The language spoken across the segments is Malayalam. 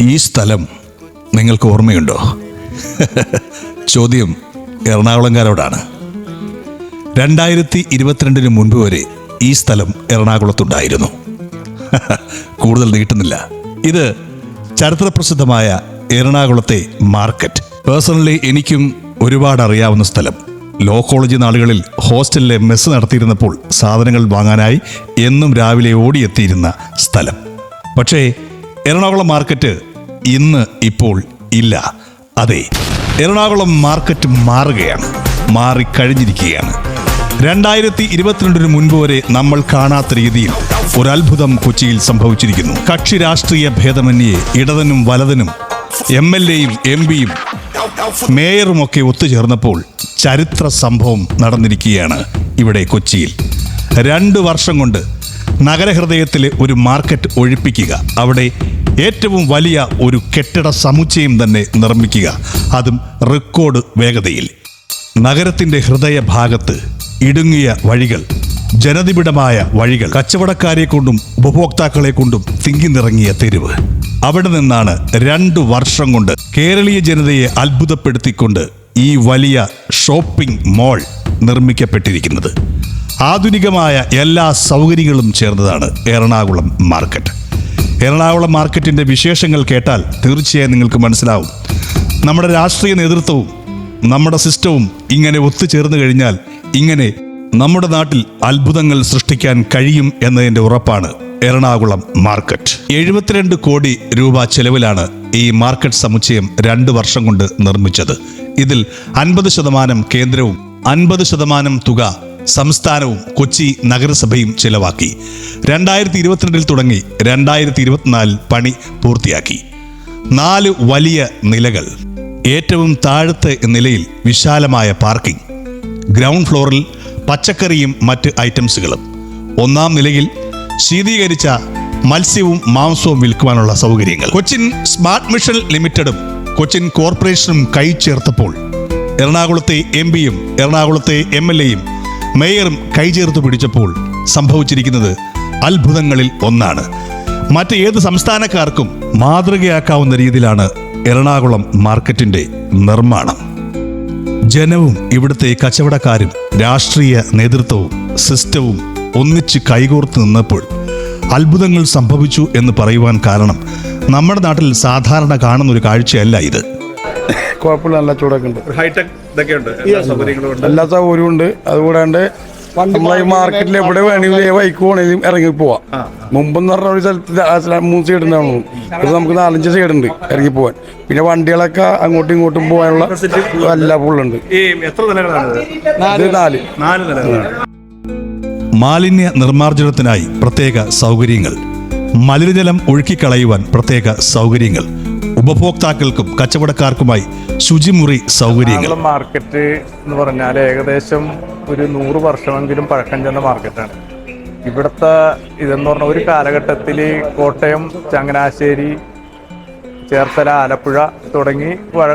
ഈ സ്ഥലം നിങ്ങൾക്ക് ഓർമ്മയുണ്ടോ? ചോദ്യം എറണാകുളംകാരോടാണ്. രണ്ടായിരത്തി ഇരുപത്തിരണ്ടിന് മുൻപ് വരെ ഈ സ്ഥലം എറണാകുളത്തുണ്ടായിരുന്നു. കൂടുതൽ നീട്ടുന്നില്ല. ഇത് ചരിത്രപ്രസിദ്ധമായ എറണാകുളത്തെ മാർക്കറ്റ്. പേഴ്സണലി എനിക്കും ഒരുപാട് അറിയാവുന്ന സ്ഥലം. ലോ കോളേജ് നാളുകളിൽ ഹോസ്റ്റലിലെ മെസ്സ് നടത്തിയിരുന്നപ്പോൾ സാധനങ്ങൾ വാങ്ങാനായി എന്നും രാവിലെ ഓടിയെത്തിയിരുന്ന സ്ഥലം. പക്ഷേ എറണാകുളം മാർക്കറ്റ് ഇന്ന് ഇപ്പോൾ ഇല്ല. അതെ എറണാകുളം മാർക്കറ്റ് മാറുകയാണ് മാറിക്കഴിഞ്ഞിരിക്കുകയാണ്. രണ്ടായിരത്തി ഇരുപത്തിരണ്ടിന് മുൻപ് വരെ നമ്മൾ കാണാത്ത രീതിയിൽ ഒരു അത്ഭുതം കൊച്ചിയിൽ സംഭവിച്ചിരിക്കുന്നു. കക്ഷി രാഷ്ട്രീയ ഭേദമന്യേ ഇടതനും വലതനും എം എൽ എയും എം പിയും മേയറുമൊക്കെ ഒത്തുചേർന്നപ്പോൾ ചരിത്ര സംഭവം നടന്നിരിക്കുകയാണ് ഇവിടെ കൊച്ചിയിൽ. രണ്ട് വർഷം കൊണ്ട് നഗരഹൃദയത്തിലെ ഒരു മാർക്കറ്റ് ഒഴിപ്പിക്കുക അവിടെ ഏറ്റവും വലിയ ഒരു കെട്ടിട സമുച്ചയം തന്നെ നിർമ്മിക്കുക. അതും റെക്കോർഡ് വേഗതയിൽ. നഗരത്തിന്റെ ഹൃദയഭാഗത്ത് ഇടുങ്ങിയ വഴികൾ ജനനിബിഡമായ വഴികൾ കച്ചവടക്കാരെ കൊണ്ടും ഉപഭോക്താക്കളെ കൊണ്ടും തിങ്ങി നിറങ്ങിയ തെരുവ്. അവിടെ നിന്നാണ് രണ്ടു വർഷം കൊണ്ട് കേരളീയ ജനതയെ അത്ഭുതപ്പെടുത്തിക്കൊണ്ട് ഈ വലിയ ഷോപ്പിംഗ് മോൾ നിർമ്മിക്കപ്പെട്ടിരിക്കുന്നത്. ആധുനികമായ എല്ലാ സൗകര്യങ്ങളും ചേർന്നതാണ് എറണാകുളം മാർക്കറ്റ്. എറണാകുളം മാർക്കറ്റിന്റെ വിശേഷങ്ങൾ കേട്ടാൽ തീർച്ചയായും നിങ്ങൾക്ക് മനസ്സിലാവും. നമ്മുടെ രാഷ്ട്രീയ നേതൃത്വവും നമ്മുടെ സിസ്റ്റവും ഇങ്ങനെ ഒത്തുചേർന്ന് കഴിഞ്ഞാൽ ഇങ്ങനെ നമ്മുടെ നാട്ടിൽ അത്ഭുതങ്ങൾ സൃഷ്ടിക്കാൻ കഴിയും എന്നതിന്റെ ഉറപ്പാണ് എറണാകുളം മാർക്കറ്റ്. എഴുപത്തിരണ്ട് കോടി രൂപ ചെലവിലാണ് ഈ മാർക്കറ്റ് സമുച്ചയം രണ്ട് വർഷം കൊണ്ട് നിർമ്മിച്ചത്. ഇതിൽ അൻപത് ശതമാനം കേന്ദ്രവും അൻപത് ശതമാനം തുക സംസ്ഥാനവും കൊച്ചി നഗരസഭയും ചിലവാക്കി. രണ്ടായിരത്തി ഇരുപത്തിരണ്ടിൽ തുടങ്ങി രണ്ടായിരത്തി ഇരുപത്തിനാലിൽ പണി പൂർത്തിയാക്കി. നാല് വലിയ നിലകൾ. ഏറ്റവും താഴത്തെ നിലയിൽ വിശാലമായ പാർക്കിംഗ്. ഗ്രൗണ്ട് ഫ്ലോറിൽ പച്ചക്കറിയും മറ്റ് ഐറ്റംസുകളും. ഒന്നാം നിലയിൽ ശീതീകരിച്ച മത്സ്യവും മാംസവും വിൽക്കുവാനുള്ള സൗകര്യങ്ങൾ. കൊച്ചിൻ സ്മാർട്ട് മിഷൻ ലിമിറ്റഡും കൊച്ചിൻ കോർപ്പറേഷനും കൈ ചേർത്തപ്പോൾ എറണാകുളത്തെ എം പിയും എറണാകുളത്തെ എം എൽ എയും മേയറും കൈചേർത്ത് പിടിച്ചപ്പോൾ സംഭവിച്ചിരിക്കുന്നത് അത്ഭുതങ്ങളിൽ ഒന്നാണ്. മറ്റ് ഏത് സംസ്ഥാനക്കാർക്കും മാതൃകയാക്കാവുന്ന രീതിയിലാണ് എറണാകുളം മാർക്കറ്റിന്റെ നിർമ്മാണം. ജനവും ഇവിടുത്തെ കച്ചവടക്കാരും രാഷ്ട്രീയ നേതൃത്വവും സിസ്റ്റവും ഒന്നിച്ച് കൈകോർത്ത് നിന്നപ്പോൾ അത്ഭുതങ്ങൾ സംഭവിച്ചു എന്ന് പറയുവാൻ കാരണം നമ്മുടെ നാട്ടിൽ സാധാരണ കാണുന്നൊരു കാഴ്ചയല്ല ഇത്. കുഴപ്പമില്ല നല്ല ചൂടൊക്കെ ഉണ്ട്. ഹൈടെക് ഇതൊക്കെയുണ്ട് എല്ലാ സൗകര്യങ്ങളും ഉണ്ട്. എല്ലാ സൗകര്യവും ഉണ്ട്. അതുകൂടാണ്ട് നമ്മളെ ഈ മാർക്കറ്റിൽ എവിടെ വേണമെങ്കിലും ബൈക്ക് വൈക്ക് വേണമെങ്കിലും ഇറങ്ങി പോവാം മുമ്പെന്ന് പറഞ്ഞ ഒരു സ്ഥലത്ത് മൂന്ന് സൈഡ് ഉണ്ടാവുള്ളൂ ഇത് നമുക്ക് നാലഞ്ച് സൈഡ് ഉണ്ട് ഇറങ്ങി പോവാൻ പിന്നെ വണ്ടികളൊക്കെ അങ്ങോട്ടും ഇങ്ങോട്ടും പോകാനുള്ള എല്ലാ ഫുള്ളുണ്ട് നാല്. മാലിന്യ നിർമ്മാർജനത്തിനായി പ്രത്യേക സൗകര്യങ്ങൾ. മലിനജലം ഒഴുക്കിക്കളയുവാൻ പ്രത്യേക സൗകര്യങ്ങൾ. ഉപഭോക്താക്കൾക്കും കച്ചവടക്കാർക്കുമായി ശുചിമുറി സൗകര്യങ്ങൾ. മാർക്കറ്റ് എന്ന് പറഞ്ഞാൽ ഏകദേശം ഒരു നൂറ് വർഷമെങ്കിലും പഴക്കം ചെന്ന മാർക്കറ്റാണ് ഇവിടുത്തെ ഇതെന്ന് പറഞ്ഞ ഒരു കാലഘട്ടത്തിൽ കോട്ടയം ചങ്ങനാശ്ശേരി ചേർത്തല ആലപ്പുഴ തുടങ്ങി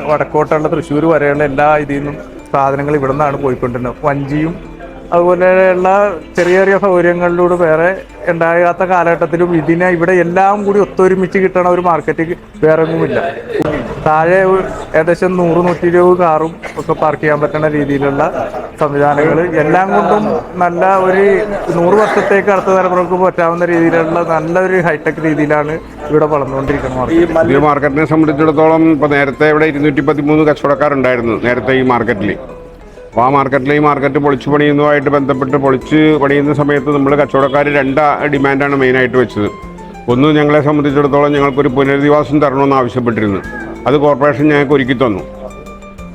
വടക്കോട്ടുള്ള തൃശ്ശൂർ വരെയുള്ള എല്ലാ ഇതിൽ നിന്നും സാധനങ്ങൾ ഇവിടെ നിന്നാണ് പോയിക്കൊണ്ടിരുന്നത്. വഞ്ചിയും അതുപോലെയുള്ള ചെറിയ ചെറിയ സൗകര്യങ്ങളിലൂടെ വേറെ ഉണ്ടാകാത്ത കാലഘട്ടത്തിലും ഇതിനെ ഇവിടെ എല്ലാം കൂടി ഒത്തൊരുമിച്ച് കിട്ടണ ഒരു മാർക്കറ്റ് വേറെ ഒന്നുമില്ല താഴെ ഏകദേശം നൂറ് നൂറ്റി ഇരുപത് കാറും ഒക്കെ പാർക്ക് ചെയ്യാൻ പറ്റുന്ന രീതിയിലുള്ള സംവിധാനങ്ങൾ. എല്ലാം കൊണ്ടും നല്ല ഒരു നൂറ് വർഷത്തേക്ക് അടുത്ത തലമുറയ്ക്ക് പറ്റാവുന്ന രീതിയിലുള്ള നല്ലൊരു ഹൈടെക് രീതിയിലാണ് ഇവിടെ വളർന്നുകൊണ്ടിരിക്കുന്നത് ഈ മാർക്കറ്റിനെ സംബന്ധിച്ചിടത്തോളം ഇപ്പോൾ നേരത്തെ ഇവിടെ ഇരുന്നൂറ്റി പതിമൂന്ന് കച്ചവടക്കാരുണ്ടായിരുന്നു നേരത്തെ ഈ മാർക്കറ്റിൽ അപ്പോൾ ആ മാർക്കറ്റിൽ ഈ മാർക്കറ്റ് പൊളിച്ചു പണിയുന്നതുമായിട്ട് ബന്ധപ്പെട്ട് പൊളിച്ച് പണിയുന്ന സമയത്ത് നമ്മൾ കച്ചവടക്കാർ രണ്ട് ഡിമാൻഡാണ് മെയിനായിട്ട് വെച്ചത്. ഒന്ന് ഞങ്ങളെ സംബന്ധിച്ചിടത്തോളം ഞങ്ങൾക്കൊരു പുനരധിവാസം തരണമെന്ന് ആവശ്യപ്പെട്ടിരുന്നു. അത് കോർപ്പറേഷൻ ഞങ്ങൾക്ക് ഒരുക്കി തന്നു.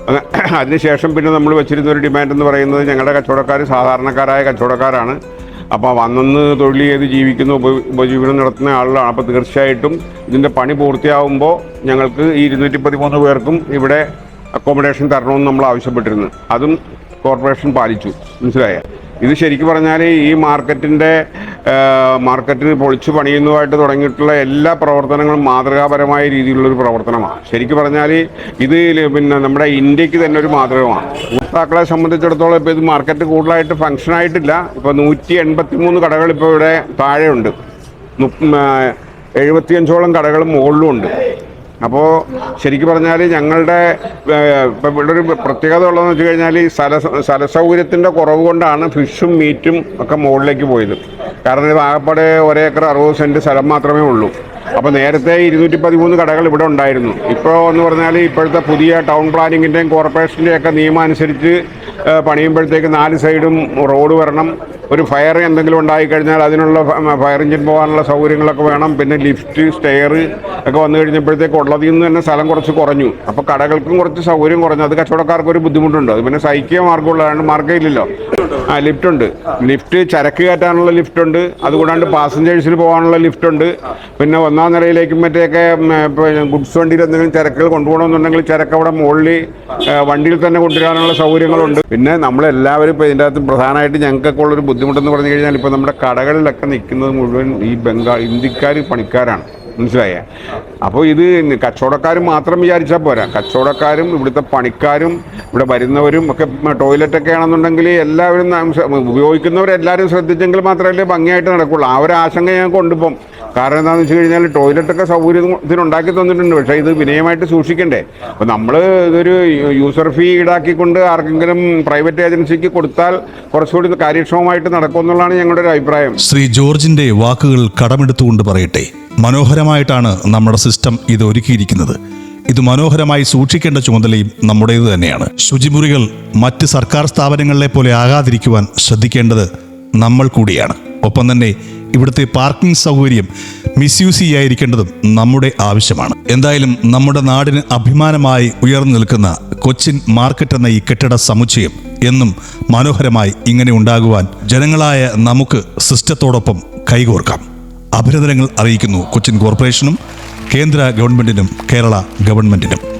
അത് അതിനുശേഷം പിന്നെ നമ്മൾ വെച്ചിരുന്ന ഒരു ഡിമാൻഡ് എന്ന് പറയുന്നത് ഞങ്ങളുടെ കച്ചവടക്കാർ സാധാരണക്കാരായ കച്ചവടക്കാരാണ്. അപ്പോൾ വന്നൊന്ന് തൊഴിൽ ചെയ്ത് ജീവിക്കുന്ന ഉപ- ഉപജീവനം നടത്തുന്ന ആളുകളാണ്. അപ്പോൾ തീർച്ചയായിട്ടും ഇതിന്റെ പണി പൂർത്തിയാവുമ്പോൾ ഞങ്ങൾക്ക് ഈ ഇരുന്നൂറ്റി പതിമൂന്ന് പേർക്കും ഇവിടെ അക്കോമഡേഷൻ തരണമെന്ന് നമ്മൾ ആവശ്യപ്പെട്ടിരുന്നു. അതും കോർപ്പറേഷൻ പാലിച്ചു. മനസ്സിലായ? ഇത് ശരിക്കും പറഞ്ഞാൽ ഈ മാർക്കറ്റിന്റെ മാർക്കറ്റിൽ പൊളിച്ചു പണിയുന്നതുമായിട്ട് തുടങ്ങിയിട്ടുള്ള എല്ലാ പ്രവർത്തനങ്ങളും മാതൃകാപരമായ രീതിയിലുള്ളൊരു പ്രവർത്തനമാണ്. ശരിക്കും പറഞ്ഞാൽ ഇത് പിന്നെ നമ്മുടെ ഇന്ത്യയ്ക്ക് തന്നെ ഒരു മാതൃകമാണ് ഉപഭോക്താക്കളെ സംബന്ധിച്ചിടത്തോളം ഇപ്പോൾ ഇത് മാർക്കറ്റ് കൂടുതലായിട്ട് ഫങ്ഷൻ ആയിട്ടില്ല. ഇപ്പോൾ നൂറ്റി എൺപത്തി മൂന്ന് കടകൾ ഇപ്പോൾ ഇവിടെ താഴെയുണ്ട്. എഴുപത്തിയഞ്ചോളം കടകളും മുകളിലും ഉണ്ട് അപ്പോൾ ശരിക്കും പറഞ്ഞാൽ ഞങ്ങളുടെ ഇപ്പം ഇവിടെ ഒരു പ്രത്യേകത ഉള്ളതെന്ന് വെച്ച് കഴിഞ്ഞാൽ സ്ഥല സ്ഥലസൗകര്യത്തിന്റെ കുറവ് കൊണ്ടാണ് ഫിഷും മീറ്റും ഒക്കെ മുകളിലേക്ക് പോയത്. കാരണം ഇത് ആകപ്പാടെ ഒരേക്കർ അറുപത് സെന്റ് സ്ഥലം മാത്രമേ ഉള്ളൂ. അപ്പോൾ നേരത്തെ ഇരുന്നൂറ്റി പതിമൂന്ന് കടകൾ ഇവിടെ ഉണ്ടായിരുന്നു. ഇപ്പോൾ എന്ന് പറഞ്ഞാൽ ഇപ്പോഴത്തെ പുതിയ ടൗൺ പ്ലാനിങ്ങിന്റെയും കോർപ്പറേഷന്റെയും ഒക്കെ നിയമം അനുസരിച്ച് പണിയുമ്പോഴത്തേക്ക് നാല് സൈഡും റോഡ് വരണം. ഒരു ഫയർ എന്തെങ്കിലും ഉണ്ടായി കഴിഞ്ഞാൽ അതിനുള്ള ഫയർ എഞ്ചിൻ പോകാനുള്ള സൗകര്യങ്ങളൊക്കെ വേണം. പിന്നെ ലിഫ്റ്റ് സ്റ്റെയർ ഒക്കെ വന്നു കഴിഞ്ഞപ്പോഴത്തേക്ക് ഉള്ളതിൽ നിന്ന് തന്നെ സ്ഥലം കുറച്ച് കുറഞ്ഞു. അപ്പോൾ കടകൾക്കും കുറച്ച് സൗകര്യം കുറഞ്ഞു. അത് കച്ചവടക്കാർക്ക് ഒരു ബുദ്ധിമുട്ടുണ്ട്. അത് പിന്നെ സൈക്കിയ മാർഗമുള്ളതാണ് മാർഗം ഇല്ലല്ലോ. ആ ലിഫ്റ്റ് ഉണ്ട്. ലിഫ്റ്റ് ചരക്ക് കയറ്റാനുള്ള ലിഫ്റ്റ് ഉണ്ട്. അതുകൂടാണ്ട് പാസഞ്ചേഴ്സിന് പോകാനുള്ള ലിഫ്റ്റ് ഉണ്ട്. പിന്നെ ഒന്നാം നിലയിലേക്കും മറ്റേയൊക്കെ ഗുഡ്സ് വണ്ടിയിൽ എന്തെങ്കിലും ചരക്കുകൾ കൊണ്ടുപോകണമെന്നുണ്ടെങ്കിൽ ചരക്ക് അവിടെ മുകളിൽ വണ്ടിയിൽ തന്നെ കൊണ്ടുവരാനുള്ള സൗകര്യങ്ങളുണ്ട്. പിന്നെ നമ്മളെല്ലാവരും ഇപ്പോൾ ഇതിന്റെ അകത്ത് പ്രധാനമായിട്ട് ഞങ്ങൾക്കൊക്കെ ഉള്ളൊരു ബുദ്ധിമുട്ടെന്ന് പറഞ്ഞു കഴിഞ്ഞാൽ ഇപ്പോൾ നമ്മുടെ കടകളിലൊക്കെ നിൽക്കുന്നത് മുഴുവൻ ഈ ബംഗാൾ ഇന്ത്യക്കാർ പണിക്കാരാണ്. മനസ്സിലായ? അപ്പോൾ ഇത് കച്ചവടക്കാരും മാത്രം വിചാരിച്ചാൽ പോരാ. കച്ചവടക്കാരും ഇവിടുത്തെ പണിക്കാരും ഇവിടെ വരുന്നവരും ഒക്കെ ടോയ്ലറ്റൊക്കെ ആണെന്നുണ്ടെങ്കിൽ എല്ലാവരും ഉപയോഗിക്കുന്നവരെല്ലാവരും ശ്രദ്ധിച്ചെങ്കിൽ മാത്രമല്ലേ ഭംഗിയായിട്ട് നടക്കുള്ളൂ. ആ ഒരു ആശങ്ക ഞങ്ങൾക്ക് ഉണ്ട് ഇപ്പം കാരണം എന്താണെന്ന് വെച്ച് കഴിഞ്ഞാൽ ടോയ്ലറ്റൊക്കെ സൗകര്യം ഇതിനുണ്ടാക്കി തന്നിട്ടുണ്ട്. പക്ഷേ ഇത് വിനയമായിട്ട് സൂക്ഷിക്കണ്ടേ. അപ്പോൾ നമ്മൾ ഇതൊരു യൂസർ ഫീ ഈടാക്കിക്കൊണ്ട് ആർക്കെങ്കിലും പ്രൈവറ്റ് ഏജൻസിക്ക് കൊടുത്താൽ കുറച്ചുകൂടി കാര്യക്ഷമമായിട്ട് നടക്കുമെന്നുള്ളതാണ് ഞങ്ങളുടെ ഒരു അഭിപ്രായം. ശ്രീ ജോർജിന്റെ വാക്കുകൾ കടമെടുത്തുകൊണ്ട് പറയട്ടെ. മനോഹരമായിട്ടാണ് നമ്മുടെ സിസ്റ്റം ഇത് ഒരുക്കിയിരിക്കുന്നത്. ഇത് മനോഹരമായി സൂക്ഷിക്കേണ്ട ചുമതലയും നമ്മുടേത് തന്നെയാണ്. ശുചിമുറികൾ മറ്റ് സർക്കാർ സ്ഥാപനങ്ങളിലെ പോലെ ആകാതിരിക്കുവാൻ ശ്രദ്ധിക്കേണ്ടത് നമ്മൾ കൂടിയാണ്. ഒപ്പം തന്നെ ഇവിടുത്തെ പാർക്കിംഗ് സൗകര്യം മിസ്യൂസ് ചെയ്യാതിരിക്കേണ്ടതും നമ്മുടെ ആവശ്യമാണ്. എന്തായാലും നമ്മുടെ നാടിന് അഭിമാനമായി ഉയർന്നു നിൽക്കുന്ന കൊച്ചിൻ മാർക്കറ്റ് എന്ന ഈ കെട്ടിട സമുച്ചയം എന്നും മനോഹരമായി ഇങ്ങനെ ഉണ്ടാകുവാൻ ജനങ്ങളായ നമുക്ക് സിസ്റ്റത്തോടൊപ്പം കൈകോർക്കാം. അഭിനന്ദനങ്ങൾ അറിയിക്കുന്നു കൊച്ചിൻ കോർപ്പറേഷനും കേന്ദ്ര ഗവൺമെന്റിനും കേരള ഗവൺമെന്റിനും.